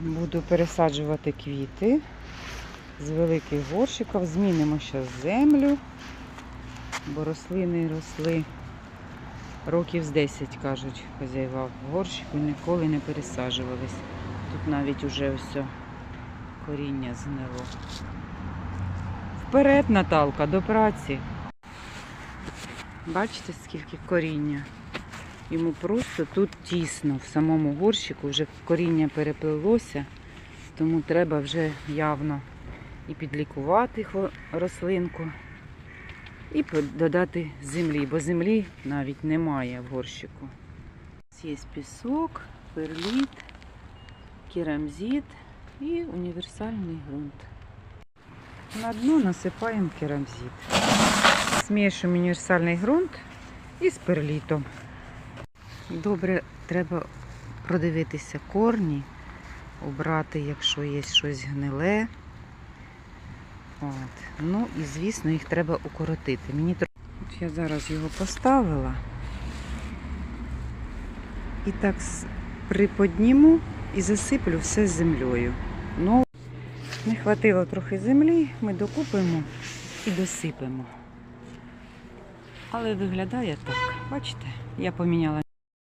Буду пересаджувати квіти з великих горщиків. Змінимо зараз землю, бо рослини росли років з 10, кажуть хазяїва. В горщику ніколи не пересаджувались. Тут навіть уже все коріння згнило. Вперед, Наталка, до праці. Бачите, скільки коріння? Йому просто тут тісно, в самому горщику вже коріння переплилося, тому треба вже явно і підлікувати рослинку, і додати землі, бо землі навіть немає в горщику. Є пісок, перліт, керамзит і універсальний ґрунт. На дно насипаємо керамзит. Змішуємо універсальний ґрунт із перлітом. Добре, треба продивитися корні, обрати, якщо є щось гниле. От. Ну і звісно, їх треба укоротити. Мені От я зараз його поставила і так приподніму і засиплю все землею. Ну, не хватило трохи землі, ми докупимо і досипемо. Але виглядає так. Бачите, я поміняла